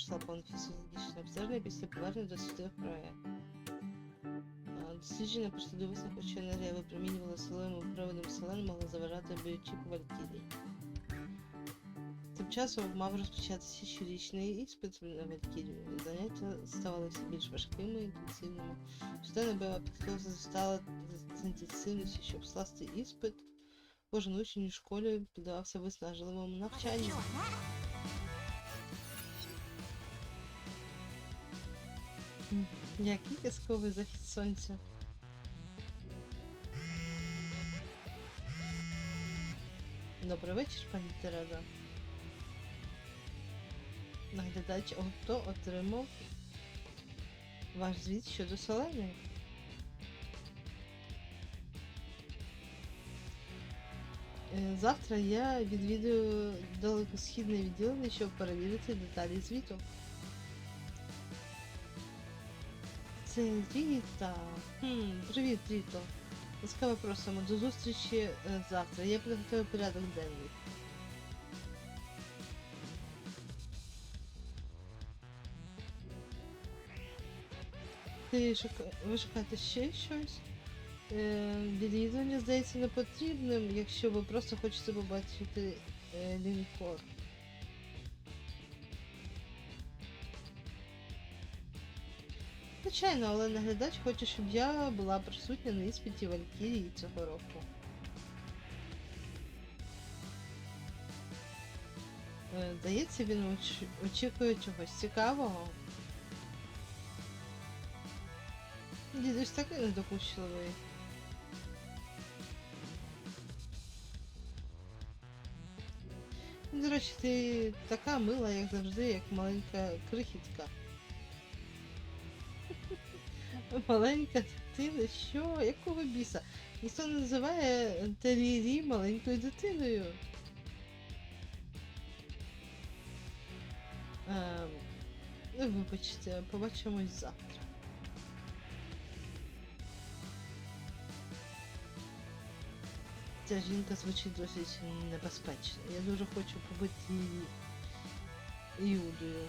пройшла повне фізіологічне обстеження після повернення до світових проєктів. Дослідження прийшли до висновку, що енергія випромінювала силовим приводом селен могла заважати біочіпу Валькірії. Тим часом мав розпочатися щорічний іспит на Валькірію. Заняття ставали все більш важкими і інтенсивними. Щоденна бойова підготовка зростала з інтенсивністю, щоб скласти іспит. Кожен учень у школі піддавався виснажливому навчанню. Який казковий захід сонця. Добрий вечір, пані Тереза. Наглядач авто отримав ваш звіт щодо селени. Е, Завтра я відвідую далекосхідне відділення, щоб перевірити деталі звіту. Це Ріта. Хм, привіт, Ріто. Ласкаво просимо до зустрічі е, завтра. Я підготую порядок денний. Ти шука... ви шукаєте ще щось? Е, здається не потрібним, якщо ви просто хочете побачити е, лінкор. Звичайно, але наглядач хоче, щоб я була присутня на іспиті Валькірії цього року. Е, Здається, він оч- очікує чогось цікавого. Дідусь такий недокучливий. До речі, ти така мила, як завжди, як маленька крихітка. Маленька дитина, що? Якого біса? Ніхто не називає Террі маленькою дитиною. Ем, вибачте, побачимось завтра. Ця жінка звучить досить небезпечно. Я дуже хочу побити її Іудою.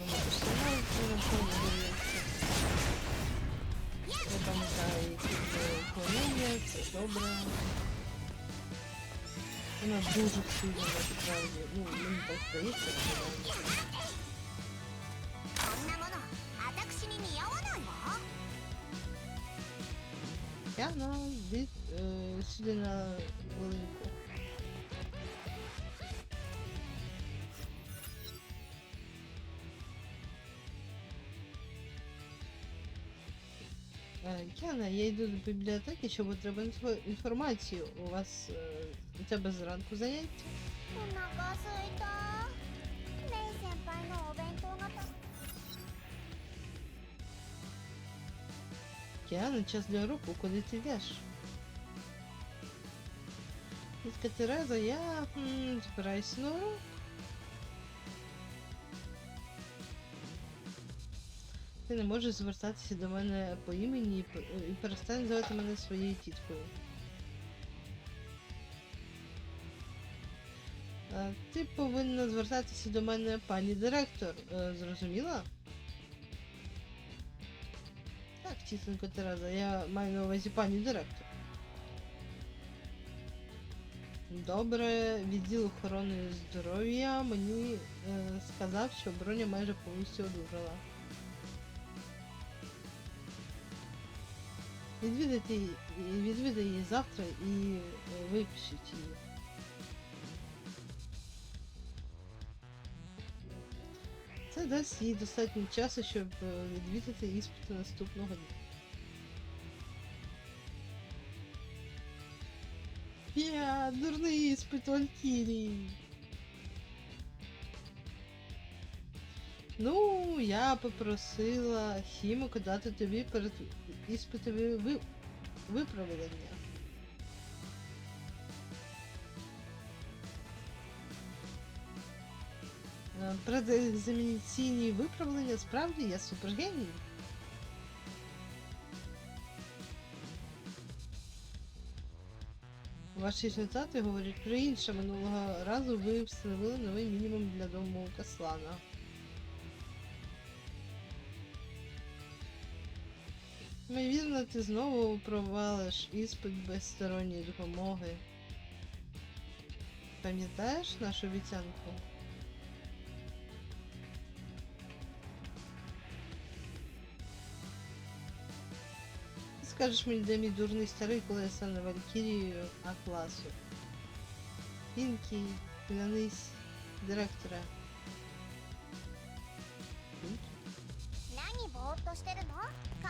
飲もうとしてないこの子に飲むやつネタみたいけどこう飲むやつ飲むな今同族するのが大事もう飲みたくていいってことなんですよやな、で、えー、自、Тетяна, я йду до бібліотеки, щоб отримати інформацію. У вас е, у тебе зранку заняття? Тетяна, час для руку, куди ти йдеш? Тереза, я збираюсь на урок. Ти не можеш звертатися до мене по імені і перестань називати мене своєю тіткою. Ти повинна звертатися до мене, пані директор, Е, зрозуміла? Так, тітонько Тереза, я маю на увазі пані директор. Добре, відділ охорони здоров'я мені е, сказав, що броня майже повністю одужала. Відвідайте її, відвідай її завтра і е, випишіть її. Це дасть їй достатньо часу, щоб е, відвідати іспити наступного дня. Я дурний іспит Валькірії. Ну, я попросила хіміку дати тобі перед іспитові випробування. Е, Предекзамінаційні виправлення справді я супергеній. Ваші результати говорять про інше. Минулого разу ви встановили новий мінімум для дому каслана. Ймовірно, ти знову провалиш іспит без сторонньої допомоги. Пам'ятаєш нашу обіцянку? Ти скажеш мені, де мій дурний старий, коли я стану Валькірією А класу. Пінкі, клянись, директора. Пінкі? 何ぼーっとしてるの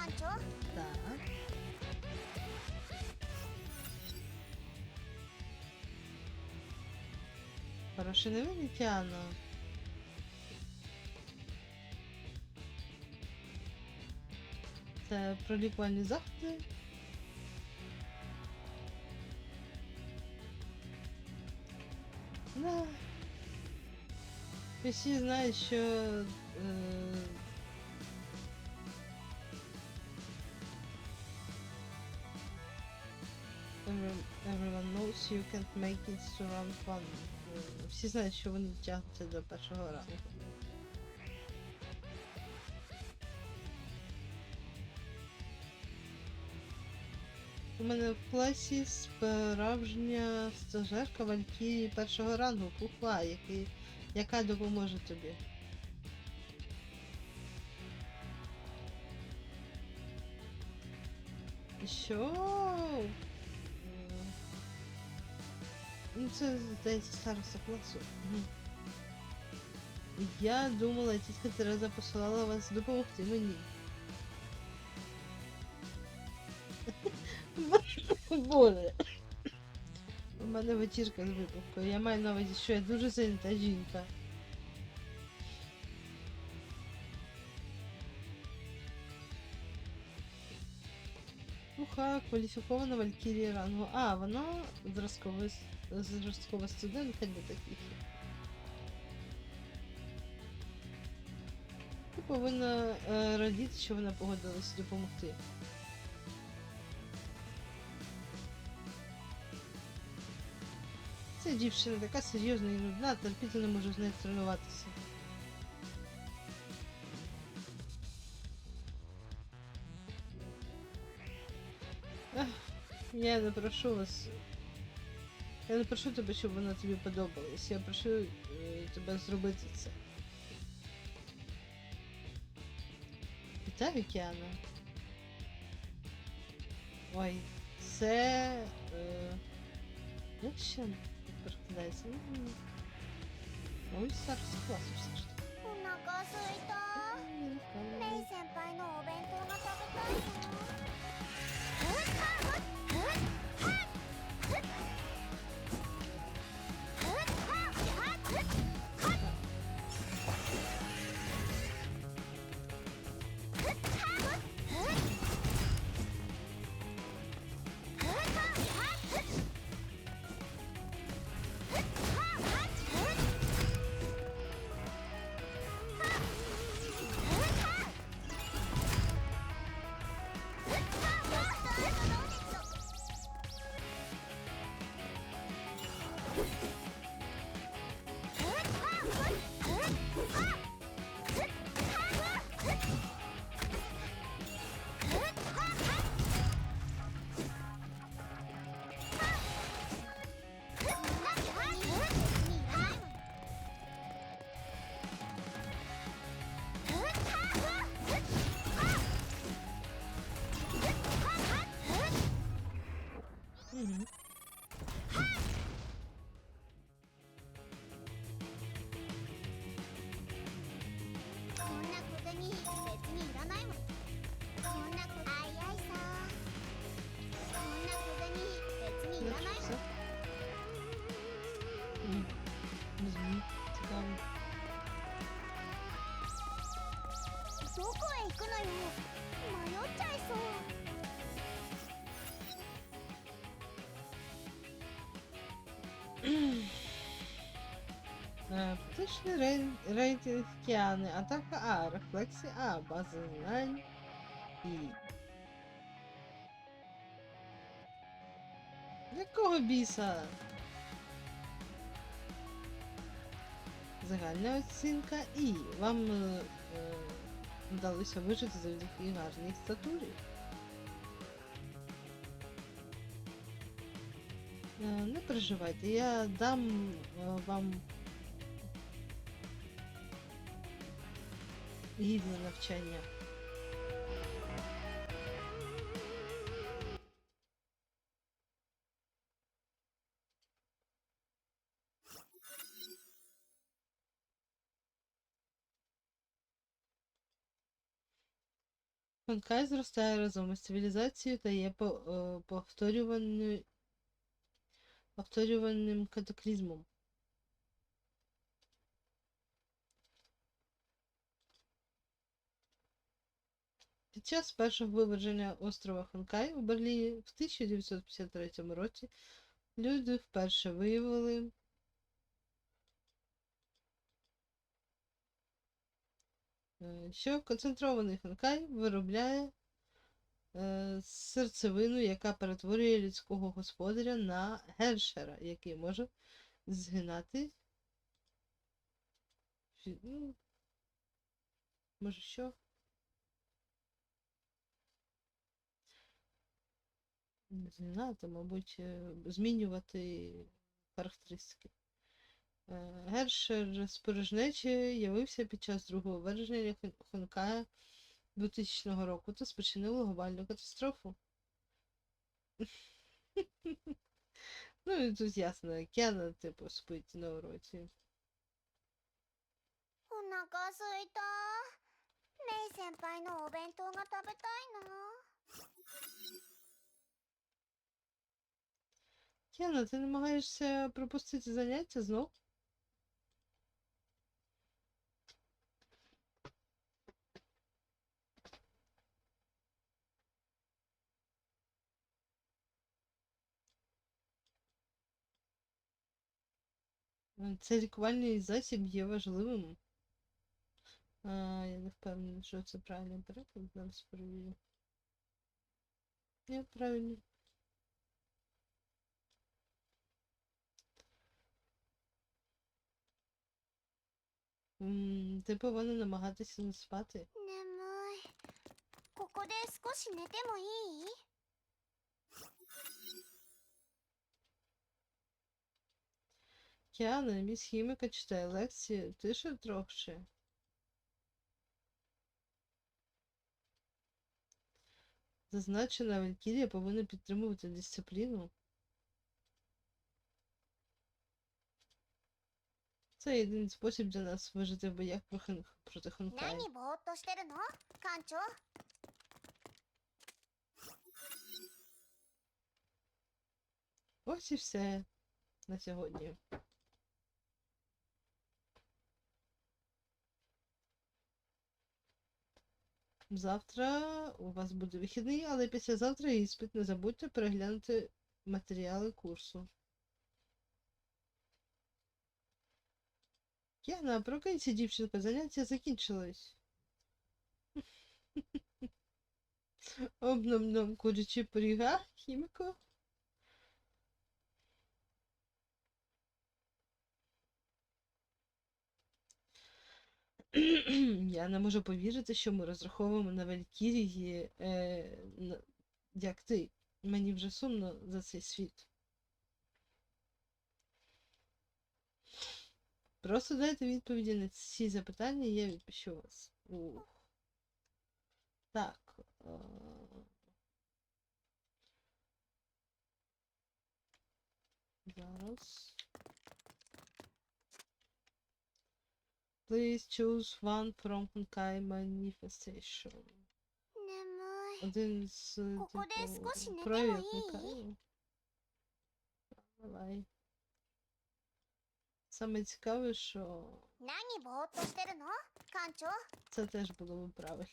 館長 Так. Хороші новини, Тіано. Це про лікувальні заходи. Да. Всі знають, що е, Everyone knows you can't make it to round one. Всі знають, що вони тягнуться до першого рангу. У мене в класі справжня стажерка Валькірії першого рангу, кухла, який, яка допоможе тобі. Що? Ну, це, здається, староста класу. Я думала, тітка Тереза посилала вас допомогти мені. Боже. У мене вечірка з випивкою. Я маю на увазі, що я дуже зайнята жінка. Уха, кваліфікована Валькірія рангу. А, вона зразкова, с- зразкова студентка для таких. Ти повинна е, радіти, що вона погодилась допомогти. Ця дівчина така серйозна і нудна, терпіти не можу з нею тренуватися. Ех, Я не прошу вас. Я не прошу тебе, щоб вона тобі подобалась. Я прошу е, тебе зробити це. Вітаю, Кіана. Ой, це. Е, як ще перекладається? Ну, Ой, старший клас все ж таки. お腹すいたレイ先輩のお弁当が食べたいな へ行くのよ迷っちゃいそう Птичный рей рейтинг э, Кианы. Атака А. рефлекси, А. База знаний І. Якого біса? Загальна оцінка І. Вам е, вдалося вижити завдяки гарній статурі. Е, Не переживайте, я дам е, вам гідне навчання. Хонкай зростає разом із цивілізацією та є е, повторюваним катаклізмом. Під час першого виверження острова Хонкай у Берліні в 1953 році люди вперше виявили що концентрований Хонкай виробляє е, серцевину, яка перетворює людського господаря на гершера, який може згинати. Ну, може що? Не згинати, мабуть, е, змінювати характеристики. Гершер спорожнечі явився під час другого вересня Ханкая 2000 року та спричинило глобальну катастрофу. Ну і тут ясно, Кена, типу, спить на уроці. Кена, ти намагаєшся пропустити заняття знов? Цей лікувальний засіб є важливим. А, я не впевнена, що це правильний переклад. Зараз перевірю. Ні, правильно. Ти повинен намагатися не спати. Я міс хіміка читаю лекції, тише трохи. Зазначена Валькірія повинна підтримувати дисципліну. Це єдиний спосіб для нас вижити в боях проти Ханкая. Ось і все на сьогодні. Завтра у вас буде вихідний, але післязавтра іспит. Не забудьте переглянути матеріали курсу. Яна, прокинься, дівчинка, заняття закінчилось. Обном-ном курячі поріга, хіміко. Я не можу повірити, що ми розраховуємо на Валькірії, е, як ти. Мені вже сумно за цей світ. Просто дайте відповіді на ці запитання, і я відпущу вас. Ух. Так. Зараз. Please choose one from Honkai Manifestation. Один з проєктника. Типу Давай. Саме цікаве, що... Це теж було б правильно.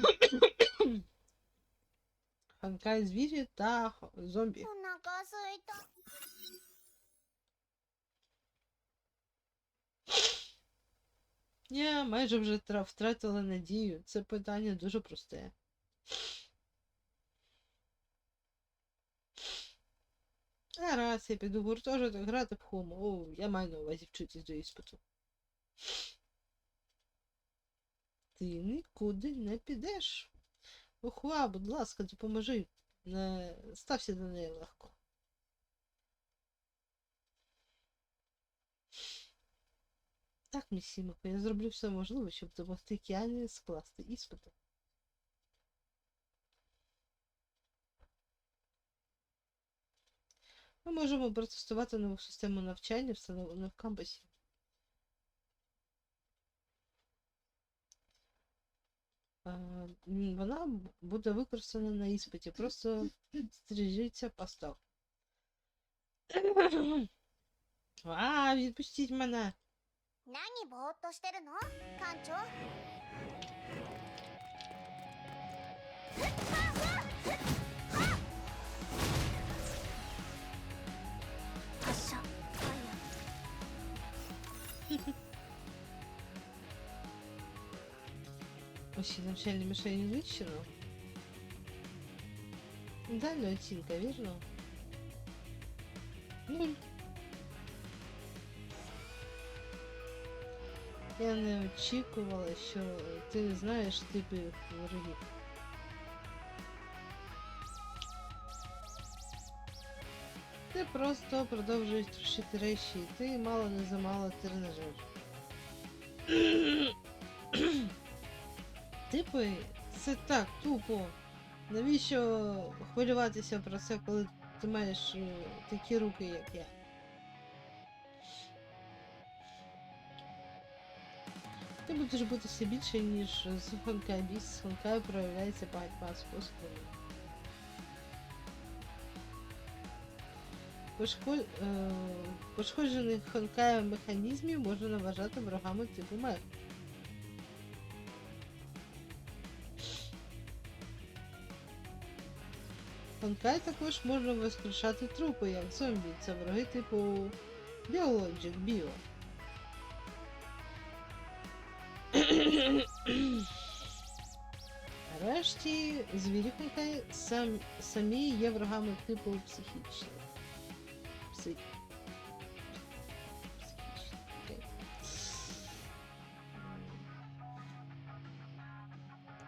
Ханкай звери та зомби. Я майже вже втратила надію. Це питання дуже просте. А я піду в гуртожиток грати в хому. О, я маю на увазі вчитись до іспиту. Ти нікуди не підеш. Ухва, будь ласка, допоможи. Не стався до неї легко. Так, місімико, я зроблю все можливе, щоб допомогти Кіані скласти іспити. Ми можемо протестувати нову систему навчання, встановлену в кампусі. Вона б- буде використана на іспиті. Просто стрижіться постав. А, відпустіть мене. 何 Усі навчальні мішені знищено. Дальня оцінка, вірно? Нуль. Я не очікувала, що ти знаєш типи ворогів. Ти просто продовжуєш трощити речі, і ти мало не замало тренажер. Типи, це так тупо. Навіщо хвилюватися про це, коли ти маєш е, такі руки, як я? Ти будеш битися більше, ніж з Хонкай. Біс Хонкай проявляється багатьма способами. Пошко... е, Пошкоджених Хонкаєм механізмів можна вважати ворогами типу мех. Хонкай також можна воскрешати трупи, як зомбі. Це вороги типу Біологік Біо. Нарешті звірі Хонкай сам, самі є врагами типу психічних. Пси... Психічних, окей.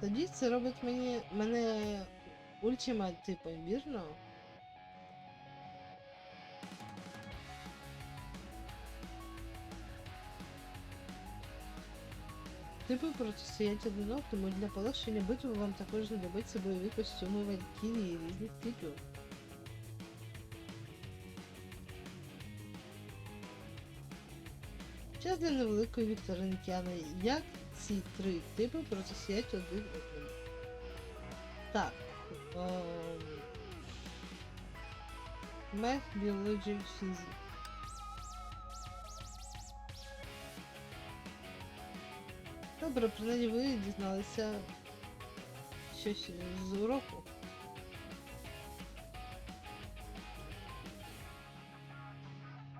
Тоді це робить мені, мене ультимат типом, вірно? Типи протистоять один одному для полегшення битви вам також знадобиться бойові костюми валькірії різних типів. Час для невеликої вікторини Кіани. Як ці три типи протистоять один одному? Так. Ем... Мех, біологія, фізик. Добре, принаймні ви дізналися щось з уроку.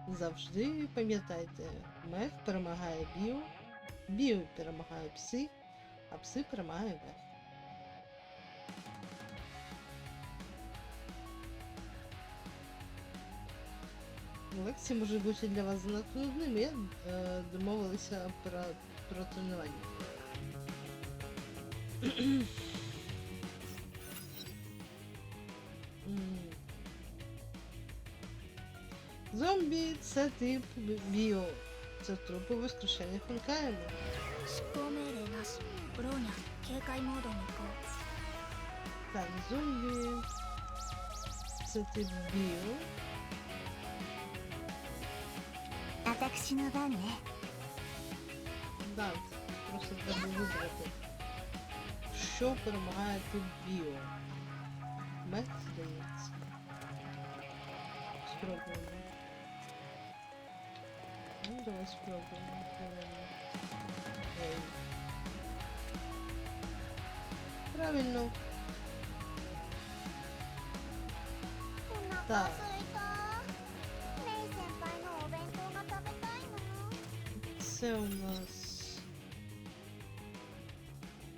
Завжди пам'ятайте, мех перемагає біо, біо перемагає пси, а пси перемагає мех. лекції може бути для вас занадто нудними, я е, домовилися про, про тренування. Зомбі це тип біо. Це трупи воскрешення Хонкаєму. Так, зомбі. Це тип біо. 私の番ね Так, просто треба вибрати. Що перемагає тип біо? Мех, здається. Спробуємо. Ну, давай спробуємо. Ей. Правильно. Так. це у нас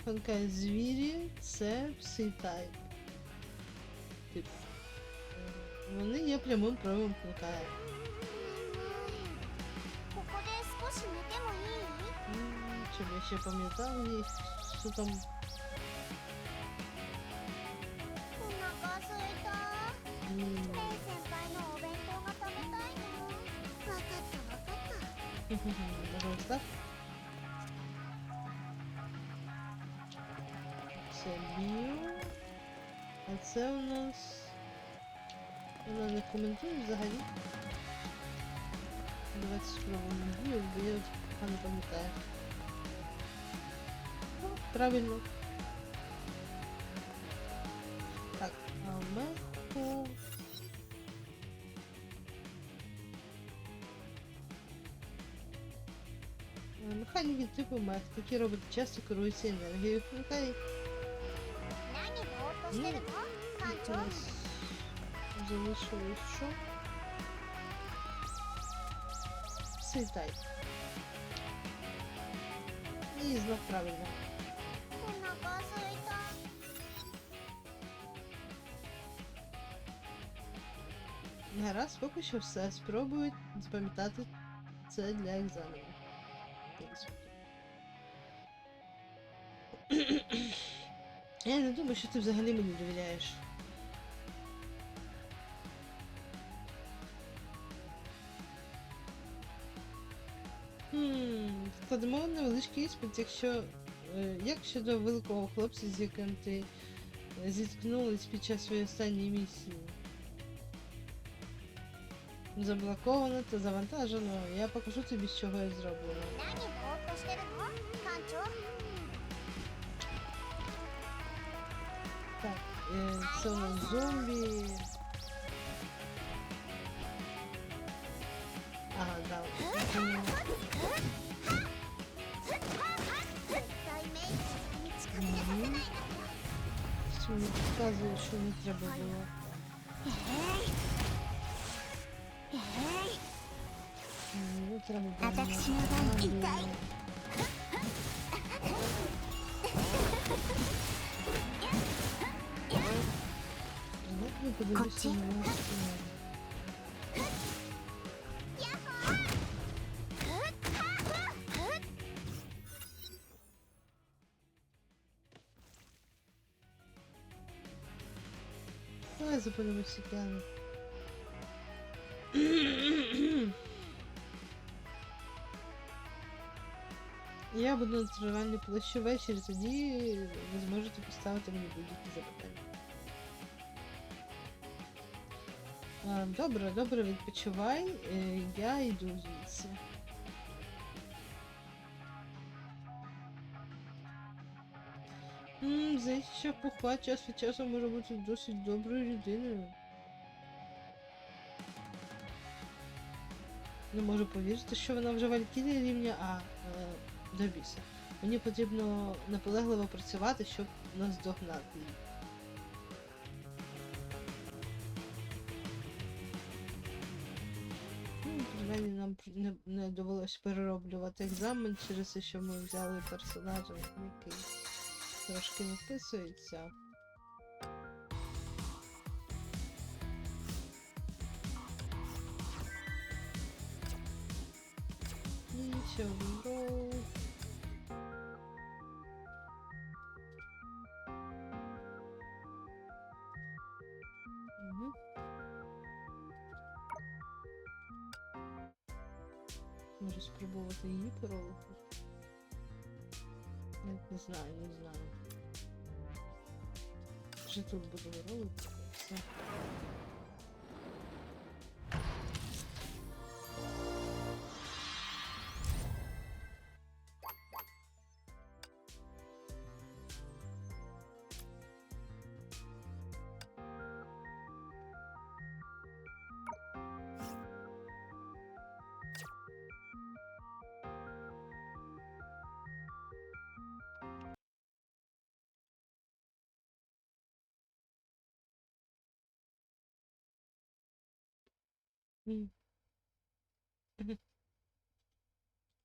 Конкай звірі, це пси тайп. Вони є прямим проявом Конкая. Чим я ще пам'ятав їх, що там Mm. Може ось так? Це біо. А це у нас. Вона не коментує взагалі. Давайте спробуємо біо, бо я погано пам'ятаю. Ну, правильно. різні типи мас, які робити часто керуються енергією фонтанів. Залишилось що? Світай. І знов правильно. Гаразд, поки що все. Спробую запам'ятати це для екзамену. Я не думаю, що ти взагалі мені довіряєш. Хм, складемо невеличкий іспит, якщо. е, Як щодо великого хлопця, з яким ти зіткнулись під час своєї останньої місії? Заблоковано та завантажено. Я покажу тобі, з чого я зроблено. えー、そのゾンビあだ、うん、Jeszcze mi wskazał, jeszcze mi trzeba było. Jutro mi będzie. ヤッホーふっはっふっ Давай зупинимося океану. Я буду на тренувальній площі ввечері, тоді ви зможете поставити мені будь-які запитання. Добре, добре, відпочивай. Е, Я йду звідси. Ммм, здається, що похва час від часу може бути досить доброю людиною. Не можу повірити, що вона вже валькірія рівня А е, до біса. Мені потрібно наполегливо працювати, щоб наздогнати її. Не, не довелося перероблювати екзамен через те, що ми взяли персонажа, який трошки не вписується. Нічого. Може спробувати її? Не, не знаю, не знаю. Вже тут буду робити Все.